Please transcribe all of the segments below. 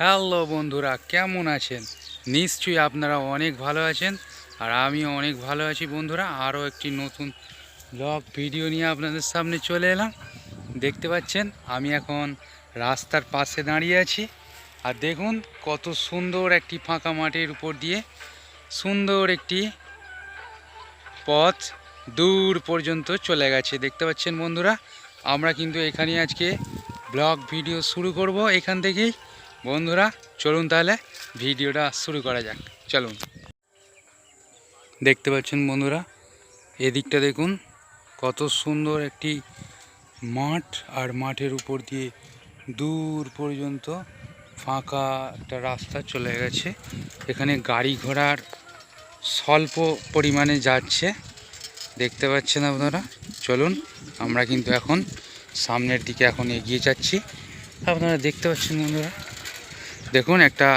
Hello বন্ধুরা, কেমন আছেন? নিশ্চয়ই আপনারা অনেক ভালো আছেন আর আমিও অনেক ভালো আছি বন্ধুরা। আরও একটি নতুন ব্লগ ভিডিও নিয়ে আপনাদের সামনে চলে এলাম। দেখতে পাচ্ছেন, আমি এখন রাস্তার পাশে দাঁড়িয়ে আছি। আর দেখুন, কত সুন্দর একটি ফাঁকা মাঠের উপর দিয়ে সুন্দর একটি পথ দূর পর্যন্ত চলে গেছে। দেখতে পাচ্ছেন বন্ধুরা, আমরা কিন্তু এখানে আজকে ব্লগ ভিডিও শুরু করব। এখান থেকেই বন্ধুরা, চলুন তাহলে ভিডিওটা শুরু করা যাক। চলুন। দেখতে পাচ্ছেন বন্ধুরা, এদিকটা দেখুন, কত সুন্দর একটি মাঠ আর মাঠের উপর দিয়ে দূর পর্যন্ত ফাঁকা একটা রাস্তা চলে গেছে। এখানে গাড়ি ঘোড়ার স্বল্প পরিমাণে যাচ্ছে। দেখতে পাচ্ছেন আপনারা? চলুন, আমরা কিন্তু এখন সামনের দিকে এখন এগিয়ে যাচ্ছি। আপনারা দেখতে পাচ্ছেন বন্ধুরা দেখুন একটা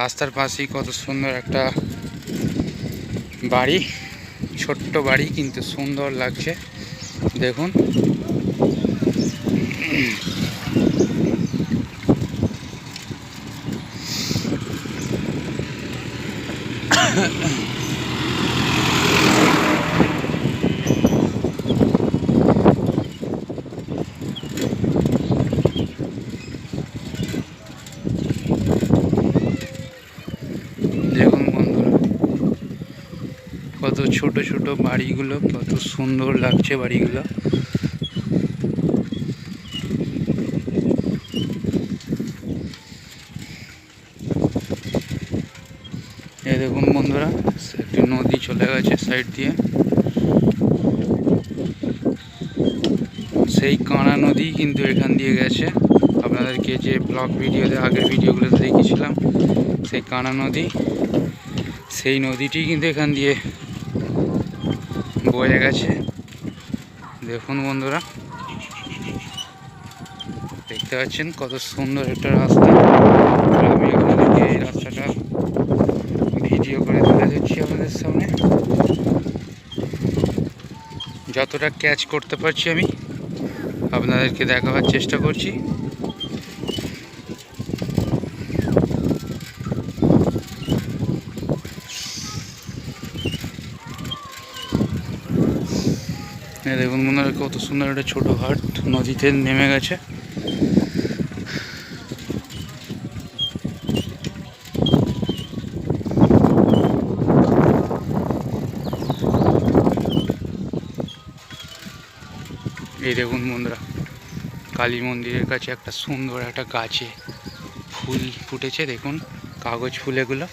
রাস্তার পাশেই কত সুন্দর একটা বাড়ি ছোট্ট বাড়ি কিন্তু সুন্দর লাগছে। দেখুন দেখুন বন্ধুরা কত ছোট ছোট বাড়িগুলো, কত সুন্দর লাগছে বাড়িগুলো। এই দেখুন বন্ধুরা, একটি নদী চলে গেছে সাইড দিয়ে। সেই কাঁড়া নদী কিন্তু এখান দিয়ে গেছে। আপনাদেরকে যে ব্লগ ভিডিওতে, আগের ভিডিওগুলোতে দেখিয়েছিলাম, সেই কাঁড়া নদী, সেই নদীটি কিন্তু এখান দিয়ে বয়ে গেছে দেখুন বন্ধুরা। দেখতে পাচ্ছেন কত সুন্দর একটা রাস্তা। আমি আপনাদেরকে এই রাস্তাটা ভিডিও করে তুলে দিচ্ছি আপনাদের সামনে। যতটা ক্যাচ করতে পারছি আমি, আপনাদেরকে দেখাবার চেষ্টা করছি। দেখুন বন্ধুরা কত সুন্দর একটা ছোটো ঘাট, নদীতে নেমে গেছে। এই দেখুন বন্ধুরা কালী মন্দিরের কাছে একটা সুন্দর একটা গাছে ফুল ফুটেছে, দেখুন, কাগজ ফুল এগুলো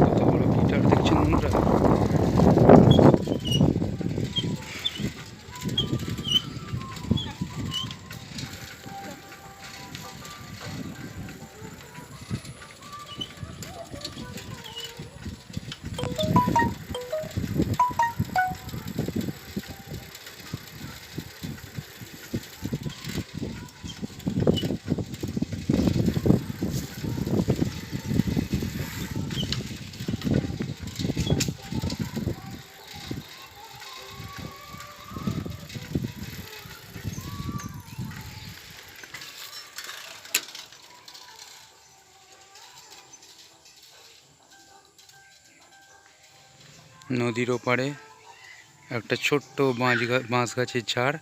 কত বড় গিটার দেখছেন বন্ধুরা নদীর ওপারে একটা ছোট্ট বাঁশ বাঁশ গাছের ঝাড়।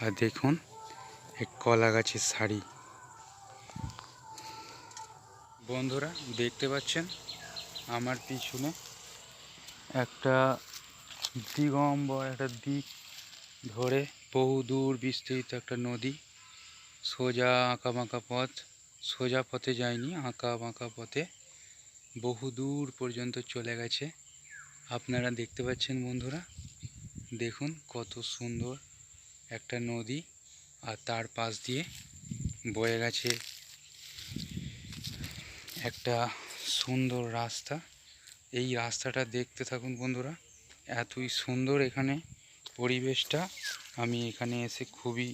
আর দেখুন, এক কলা গাছের শাড়ি বন্ধুরা, দেখতে পাচ্ছেন আমার পিছনে একটা দিগম্বর, একটা দিক ধরে বহু দূর বিস্তৃত একটা নদী। সোজা আঁকা বাঁকা পথ, সোজা পথে যায়নি, আঁকা বাঁকা পথে বহু দূর পর্যন্ত চলে গেছে। আপনারা দেখতে পাচ্ছেন বন্ধুরা? দেখুন কত সুন্দর একটা নদী আর তার পাশ দিয়ে বয়ে গেছে একটা সুন্দর রাস্তা। এই রাস্তাটা দেখতে থাকুন বন্ধুরা, এতই সুন্দর এখানে পরিবেশটা। আমি এখানে এসে খুবই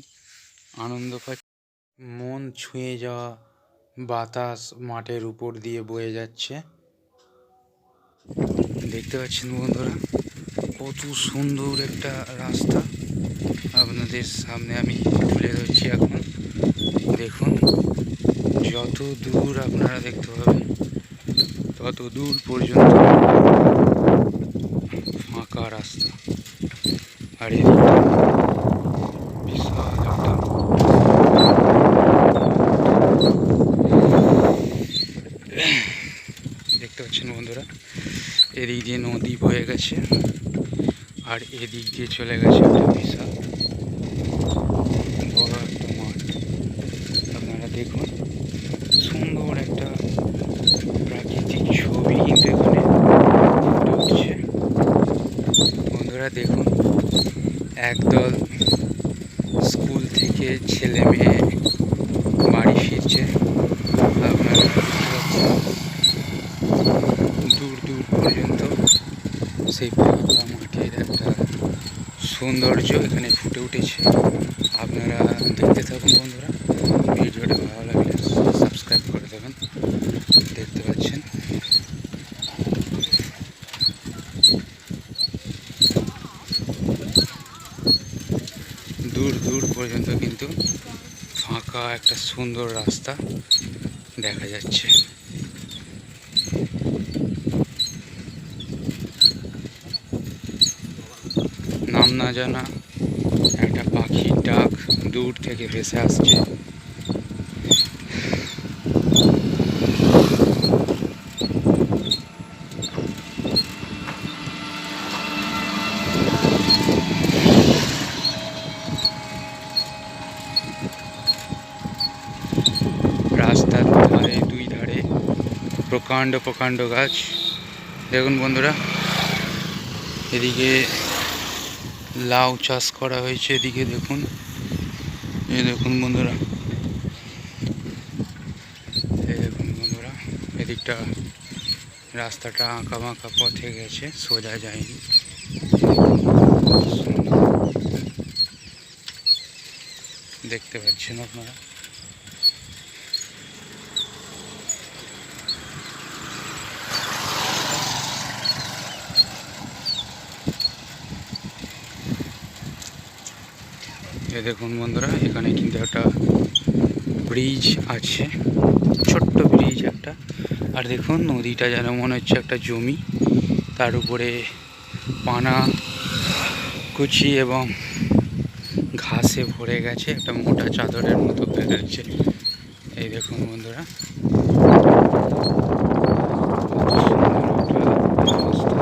আনন্দ পাচ্ছি। মন ছুঁয়ে যাওয়া বাতাস মাঠের উপর দিয়ে বয়ে যাচ্ছে। দেখতে পাচ্ছেন বন্ধুরা, কত সুন্দর একটা রাস্তা। আপনাদের সামনে আমি তুলে ধরছি এখন। দেখুন, যত দূর আপনারা দেখতে পাবেন, তত দূর পর্যন্ত ফাঁকা রাস্তা আর এদিকটা বিশাল একটা দেখতে পাচ্ছেন বন্ধুরা এদিক দিয়ে নদী বয়ে গেছে। আর এদিক দিয়ে চলে গেছে একটা বিশাল বড় একটা মাঠ। আপনারা দেখুন, সুন্দর একটা প্রাকৃতিক ছবি কিন্তু এখানে উঠছে। বন্ধুরা দেখুন, একদল স্কুল থেকে ছেলে মেয়ে বাড়ি ফিরছে আপনারা দেখতে পাচ্ছেন দূর দূর পর্যন্ত সেই ফাঁকা মাঠের একটা সৌন্দর্য এখানে ফুটে উঠেছে। আপনারা দেখতে থাকুন বন্ধুরা। ভিডিওটা ভালো লাগলে সাবস্ক্রাইব করে দেবেন। দেখতে পাচ্ছেন। দূর দূর পর্যন্ত কিন্তু ফাঁকা একটা সুন্দর রাস্তা দেখা যাচ্ছে নাম না জানা একটা পাখির ডাক দূর থেকে ভেসে আসছে। রাস্তার ধারে দুই ধারে প্রকাণ্ড প্রকাণ্ড গাছ। দেখুন বন্ধুরা, এদিকে লাউ চাষ করা হয়েছে এদিকে দেখুন। এই দেখুন বন্ধুরা। এই দেখুন বন্ধুরা, এদিকটা রাস্তাটা আঁকা বাঁকা পথে গেছে, সোজা যায়নি। দেখতে পাচ্ছেন আপনারা? এ দেখুন বন্ধুরা, এখানে কিন্তু একটা ব্রিজ আছে, ছোট্ট ব্রিজ একটা। আর দেখুন, নদীটা যেন মনে হচ্ছে একটা জমি। তার উপরে পানা, কুচি এবং ঘাসে ভরে গেছে, একটা মোটা চাদরের মতো হয়ে এই দেখুন বন্ধুরা কত সুন্দর একটা রাস্তা।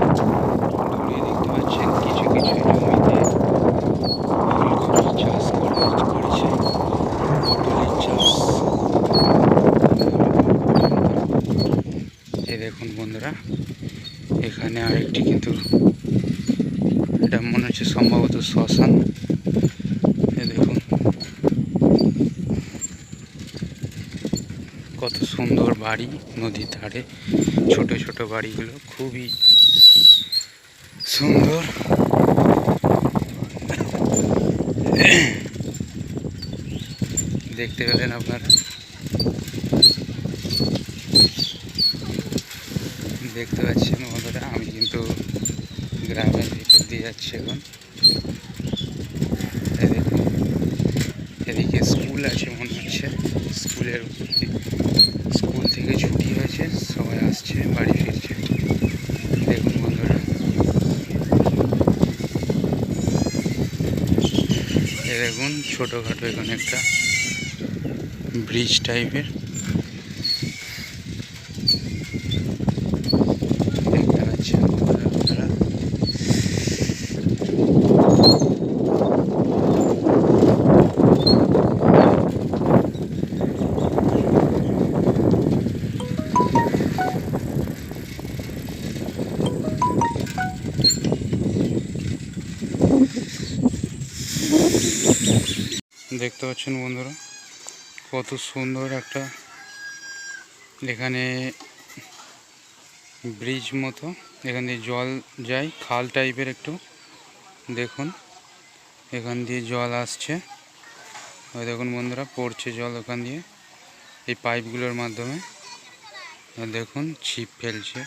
দূরে দেখতে পাচ্ছেন কিছু কিছু জমিতে ফুলকপি চাষ করা করেছে পটলের চাষ এই দেখুন বন্ধুরা এখানে আরেকটি কিন্তু এটা মনে হচ্ছে সম্ভবত শ্মশান এ দেখুন কত সুন্দর বাড়ি নদীর ধারে, ছোট ছোট বাড়িগুলো, খুবই সুন্দর। দেখতে পেলেন আপনারা? দেখতে পাচ্ছেন বন্ধুরা আমি কিন্তু গ্রামের ভিতর দিয়ে যাচ্ছি এখন। এদিকে স্কুল আছে মনে হচ্ছে, স্কুলের উপর স্কুল থেকে ছুটি হয়েছে, সবাই আসছে, বাড়ি ফিরছে। দেখুন বন্ধুরা। দেখুন, ছোটোখাটো এখানে একটা ব্রিজ টাইপের দেখতে পাচ্ছেন বন্ধুরা আপনারা দেখতে পাচ্ছেন বন্ধুরা, কত সুন্দর একটা এখানে ব্রিজ মতো, এখান দিয়ে জল যায়, খাল টাইপের একটু। দেখুন, এখান দিয়ে জল আসছে। ওই দেখুন বন্ধুরা, পড়ছে জল ওখান দিয়ে, এই পাইপগুলোর মাধ্যমে। দেখুন, ছিপ ফেলছে।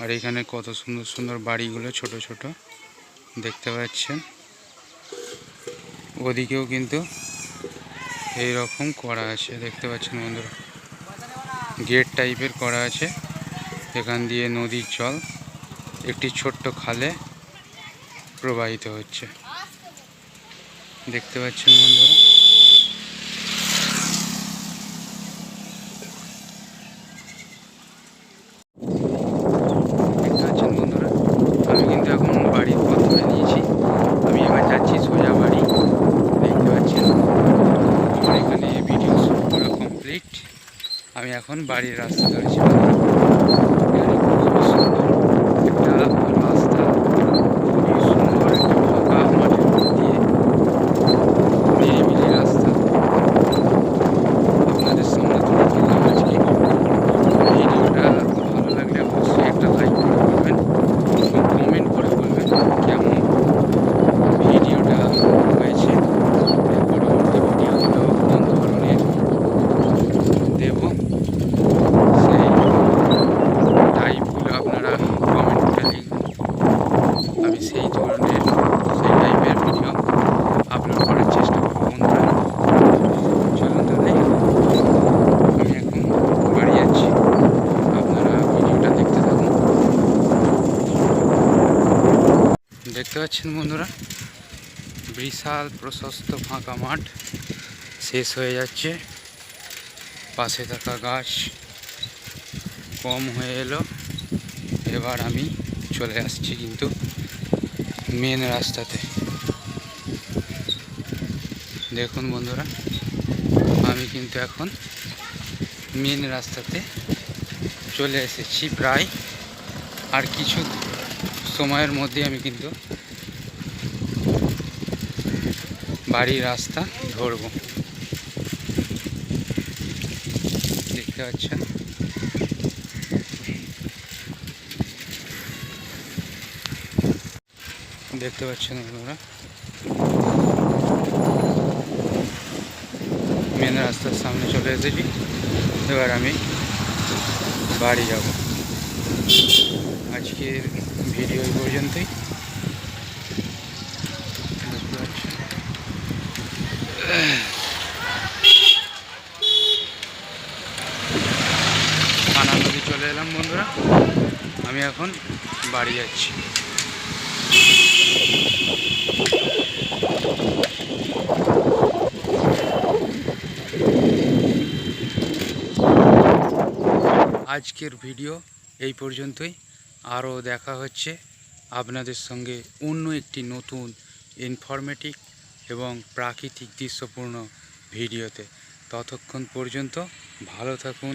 আর এখানে কত সুন্দর সুন্দর বাড়িগুলো ছোট ছোট, দেখতে পাচ্ছেন। ওদিকেও কিন্তু এই রকম করা আছে, দেখতে পাচ্ছেন বন্ধুরা। গেট টাইপের করা আছে, এখান দিয়ে নদীর জল একটি ছোট্ট খালে প্রবাহিত হচ্ছে। দেখতে পাচ্ছেন বন্ধুরা দেখতে পাচ্ছেন বন্ধুরা আমি কিন্তু এখন বাড়ির পথ ধরে নিয়েছি আমি এবার যাচ্ছি সোজা বাড়ি দেখতে পাচ্ছেন আমার এখানে ভিডিও শুট করা কমপ্লিট আমি এখন বাড়ির রাস্তা ধরেছি এখানে খুবই সুন্দর একটা রাস্তা খুবই সুন্দর একটা ফাঁকা মাঠের মধ্যে দিয়ে নিরিবিলি রাস্তা আপনাদের সামনে তুলে ধরলাম আজকে ভিডিওটা ভালো লাগলে অবশ্যই একটা লাইক করে বলবেন এবং কমেন্ট করে বলবেন কেমন ভিডিওটা হয়েছে এর পরবর্তী ভিডিওগুলো কোন ধরনের দেব সেই টাইপগুলো আপনারা কমেন্ট করে লিখবেন আমি সেই ধরনের সেই টাইপের ভিডিও আপলোড করার চেষ্টা করব বন্ধুরা চলুন তাহলে আমি এখন বাড়ি যাচ্ছি আপনারা ভিডিওটা দেখতে থাকুন দেখতে পাচ্ছেন বন্ধুরা? বিশাল প্রশস্ত ফাঁকা মাঠ, শেষ হয়ে যাচ্ছে। পাশে থাকা গাছ কম হয়ে এলো। এবার আমি চলে আসছি কিন্তু মেন রাস্তাতে। দেখুন বন্ধুরা, আমি কিন্তু এখন মেন রাস্তাতে চলে এসেছি প্রায়। আর কিছু সময়ের মধ্যে আমি কিন্তু বাড়ির রাস্তা ধরবো। দেখতে পাচ্ছেন? দেখতে পাচ্ছেন আপনারা মেন রাস্তার সামনে চলে এসেছি। এবার আমি বাড়ি যাব। আজকের ভিডিও পর্যন্তই দেখতে পাচ্ছেন। কানা নদী চলে এলাম বন্ধুরা। আমি এখন বাড়ি যাচ্ছি। আজকের ভিডিও এই পর্যন্তই। আরও দেখা হচ্ছে আপনাদের সঙ্গে অন্য একটি নতুন ইনফরমেটিভ এবং প্রাকৃতিক দৃশ্যপূর্ণ ভিডিওতে। ততক্ষণ পর্যন্ত ভালো থাকুন,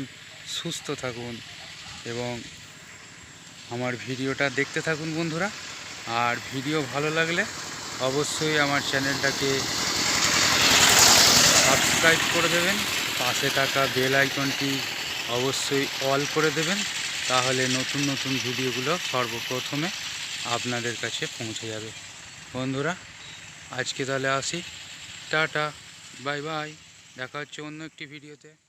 সুস্থ থাকুন এবং আমার ভিডিওটা দেখতে থাকুন বন্ধুরা। আর ভিডিও ভালো লাগলে অবশ্যই আমার চ্যানেলটাকে সাবস্ক্রাইব করে দেবেন, পাশে থাকা বেল আইকনটি অবশ্যই অল করে দেবেন, তাহলে নতুন নতুন ভিডিওগুলো সর্বপ্রথমে আপনাদের কাছে পৌঁছে যাবে। বন্ধুরা আজকে তাহলে আসি। Tata bye bye. দেখা হচ্ছে অন্য একটি ভিডিওতে।